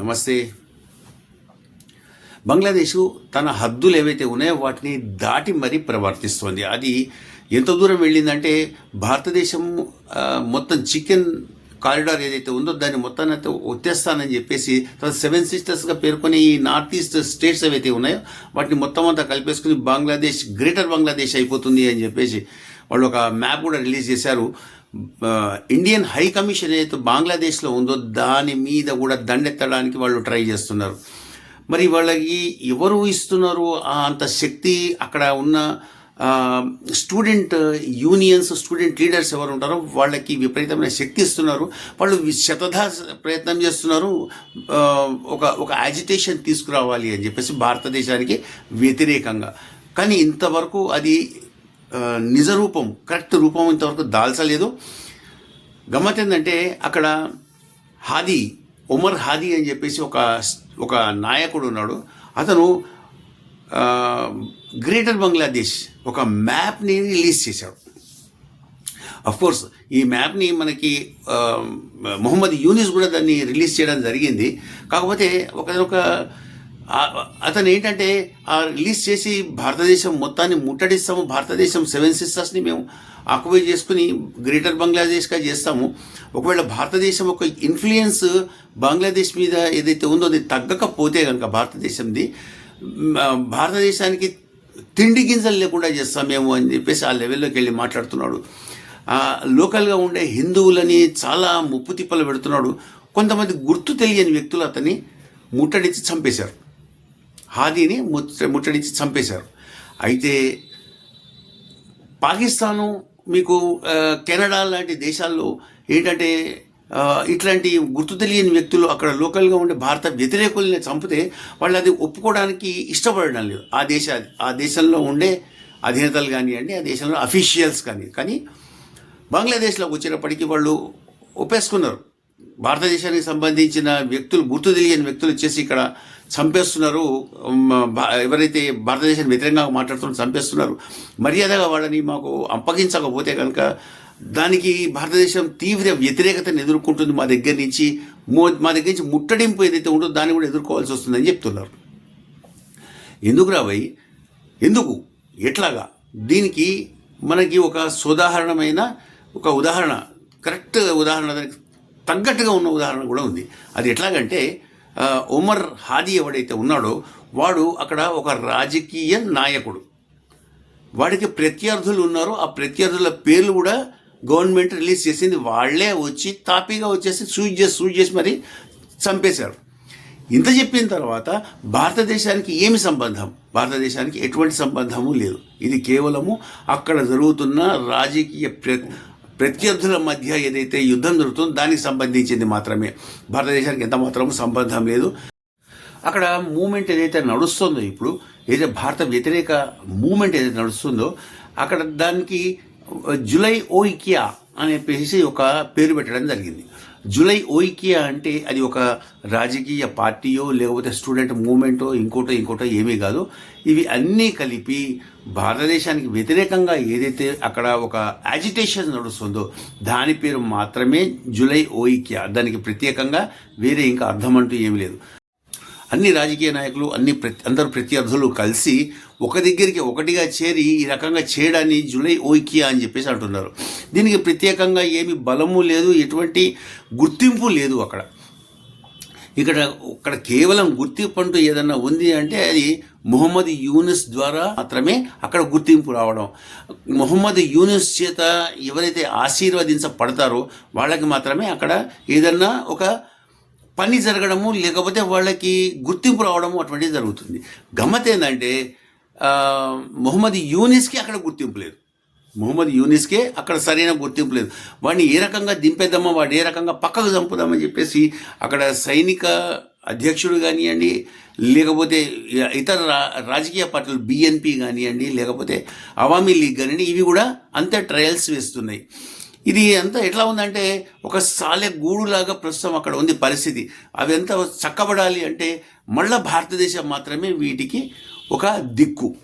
నమస్తే. బంగ్లాదేశ్ తన హద్దులు ఏవైతే ఉన్నాయో వాటిని దాటి మరీ ప్రవర్తిస్తోంది. అది ఎంత దూరం వెళ్ళిందంటే భారతదేశం మొత్తం చికెన్ కారిడార్ ఏదైతే ఉందో దాన్ని మొత్తాన్ని అయితే వచ్చేస్తానని చెప్పేసి తర్వాత సెవెన్ సిస్టర్స్గా పేర్కొని ఈ నార్త్ ఈస్ట్ స్టేట్స్ ఏవైతే ఉన్నాయో వాటిని మొత్తం అంతా కలిపేసుకుని బంగ్లాదేశ్ గ్రేటర్ బంగ్లాదేశ్ అయిపోతుంది అని చెప్పేసి వాళ్ళు ఒక మ్యాప్ కూడా రిలీజ్ చేశారు. ఇండియన్ హై కమిషన్ ఏదైతే బంగ్లాదేశ్లో ఉందో దాని మీద కూడా దండెత్తడానికి వాళ్ళు ట్రై చేస్తున్నారు. మరి వాళ్ళకి ఎవరు ఇస్తున్నారు? ఆ అంత శక్తి అక్కడ ఉన్న స్టూడెంట్ యూనియన్స్ స్టూడెంట్ లీడర్స్ ఎవరు ఉంటారో వాళ్ళకి విపరీతమైన శక్తి ఇస్తున్నారు. వాళ్ళు వి- శతధా ప్రయత్నం చేస్తున్నారు. ఒక ఒక యాజిటేషన్ తీసుకురావాలి అని చెప్పేసి భారతదేశానికి వ్యతిరేకంగా. కానీ ఇంతవరకు అది నిజ రూపం కరెక్ట్ రూపం ఇంతవరకు దాల్చలేదు గమ్మత్ ఏంటంటే అక్కడ హాదీ ఉమర్ హాదీ అని చెప్పేసి ఒక ఒక నాయకుడు ఉన్నాడు. అతను గ్రేటర్ బంగ్లాదేశ్ ఒక మ్యాప్ని రిలీజ్ చేశాడు. కోర్స్ ఈ మ్యాప్ని మనకి మొహమ్మద్ యూనిస్ కూడా దాన్ని రిలీజ్ చేయడం జరిగింది. కాకపోతే ఒక అతను ఏంటంటే ఆ రిలీజ్ చేసి భారతదేశం మొత్తాన్ని ముట్టడిస్తాము భారతదేశం సెవెన్ సిస్టర్స్ని మేము ఆక్యుపై చేసుకుని గ్రేటర్ బంగ్లాదేశ్గా చేస్తాము. ఒకవేళ భారతదేశం ఒక ఇన్ఫ్లుయెన్స్ బంగ్లాదేశ్ మీద ఏదైతే ఉందో అది తగ్గకపోతే కనుక భారతదేశంది భారతదేశానికి తిండి గింజలు లేకుండా చేస్తాం మేము అని చెప్పేసి ఆ లెవెల్లోకి వెళ్ళి మాట్లాడుతున్నాడు. లోకల్గా ఉండే హిందువులని చాలా ముప్పు తిప్పలు పెడుతున్నాడు. కొంతమంది గుర్తు తెలియని వ్యక్తులు అతన్ని ముట్టడించి చంపేశారు. హాదీని ముచ్చ ముట్టడించి చంపేశారు. అయితే పాకిస్తాను మీకు కెనడా లాంటి దేశాల్లో ఏంటంటే ఇట్లాంటి గుర్తు తెలియని వ్యక్తులు అక్కడ లోకల్గా ఉండే భారత వ్యతిరేకుల్ని చంపితే వాళ్ళు అది ఒప్పుకోవడానికి ఇష్టపడడం లేదు. ఆ దేశ ఆ దేశంలో ఉండే అధినేతలు కానివ్వండి ఆ దేశంలో అఫీషియల్స్ కానీ కానీ బంగ్లాదేశ్లోకి వచ్చేటప్పటికి వాళ్ళు ఒప్పేసుకున్నారు. భారతదేశానికి సంబంధించిన వ్యక్తులు గుర్తు తెలియని వ్యక్తులు వచ్చేసి ఇక్కడ చంపేస్తున్నారు. భా- ఎవరైతే భారతదేశానికి వ్యతిరేకంగా మాట్లాడుతున్నారో చంపేస్తున్నారు. మర్యాదగా వాళ్ళని మాకు అప్పగించకపోతే కనుక దానికి భారతదేశం తీవ్ర వ్యతిరేకతను ఎదుర్కొంటుంది మా దగ్గర నుంచి. మో మా దగ్గర నుంచి ముట్టడింపు ఏదైతే ఉందో దాన్ని కూడా ఎదుర్కోవాల్సి వస్తుందని చెప్తున్నారు. ఎందుకు రాబోయి ఎందుకు? ఎట్లాగా? దీనికి మనకి ఒక సుదాహరణమైన ఒక ఉదాహరణ కరెక్ట్ ఉదాహరణ దానికి తగ్గట్టుగా ఉన్న ఉదాహరణ కూడా ఉంది. అది ఎట్లాగంటే ఉమర్ హాదీ ఎవడైతే ఉన్నాడో వాడు అక్కడ ఒక రాజకీయ నాయకుడు. వాడికి ప్రత్యర్థులు ఉన్నారు ఆ ప్రత్యర్థుల పేర్లు కూడా గవర్నమెంట్ రిలీజ్ చేసింది. వాళ్ళే వచ్చి తాపీగా వచ్చేసి సూజ్ చేసి సూజ్ చేసి మరి చంపేశారు. ఇంత చెప్పిన తర్వాత భారతదేశానికి ఏమి సంబంధం? భారతదేశానికి ఎటువంటి సంబంధము లేదు. ఇది కేవలము అక్కడ జరుగుతున్న రాజకీయ ప్ర ప్రత్యర్థుల మధ్య ఏదైతే యుద్ధం జరుగుతుందో దానికి సంబంధించింది మాత్రమే. భారతదేశానికి ఎంత మాత్రం సంబంధం లేదు. అక్కడ మూమెంట్ ఏదైతే నడుస్తుందో ఇప్పుడు ఏదైతే భారత వ్యతిరేక మూమెంట్ ఏదైతే నడుస్తుందో అక్కడ దానికి జులై ఓయికియా అని చెప్పేసి ఒక పేరు పెట్టడం జరిగింది. జులై ఓయికియా అంటే అది ఒక రాజకీయ పార్టీయో లేకపోతే స్టూడెంట్ మూమెంటో ఇంకోటో ఇంకోటో ఏమీ కాదు. ఇవి అన్నీ కలిపి భారతదేశానికి వ్యతిరేకంగా ఏదైతే అక్కడ ఒక యాజిటేషన్ నడుస్తుందో దాని పేరు మాత్రమే జులై ఓయికియా. దానికి ప్రత్యేకంగా వేరే ఇంకా అర్థం అంటూ ఏమీ లేదు. అన్ని రాజకీయ నాయకులు అన్ని ప్రతి అందరు ప్రత్యర్థులు కలిసి ఒక దగ్గరికి ఒకటిగా చేరి ఈ రకంగా చేయడాన్ని జులై ఓకియా అని చెప్పేసి అంటున్నారు. దీనికి ప్రత్యేకంగా ఏమి బలము లేదు ఎటువంటి గుర్తింపు లేదు అక్కడ. ఇక్కడ ఇక్కడ కేవలం గుర్తింపు అంటూ ఏదన్నా ఉంది అంటే అది మొహమ్మద్ యూనిస్ ద్వారా మాత్రమే అక్కడ గుర్తింపు రావడం. మొహమ్మద్ యూనిస్ చేత ఎవరైతే ఆశీర్వదించబడతారో వాళ్ళకి మాత్రమే అక్కడ ఏదన్నా ఒక పని జరగడము లేకపోతే వాళ్ళకి గుర్తింపు రావడము అటువంటిది జరుగుతుంది. గమ్మత్ ఏంటంటే మొహమ్మద్ యూనిస్కి అక్కడ గుర్తింపు లేదు. మొహమ్మద్ యూనిస్కే అక్కడ సరైన గుర్తింపు లేదు. వాడిని ఏ రకంగా దింపేద్దామా వాడు ఏ రకంగా పక్కకు చంపుదామని చెప్పేసి అక్కడ సైనిక అధ్యక్షుడు కానివ్వండి లేకపోతే ఇతర రా రాజకీయ పార్టీలు బిఎన్పి కానివ్వండి లేకపోతే అవామీ లీగ్ కానివ్వండి ఇవి కూడా అంతే ట్రయల్స్ వేస్తున్నాయి. ఇది అంతా ఎట్లా ఉందంటే ఒక సాలె గూడులాగా ప్రస్తుతం అక్కడ ఉంది పరిస్థితి. అవి ఎంత చక్కబడాలి అంటే మళ్ళా భారతదేశం మాత్రమే వీటికి ఒక దిక్కు.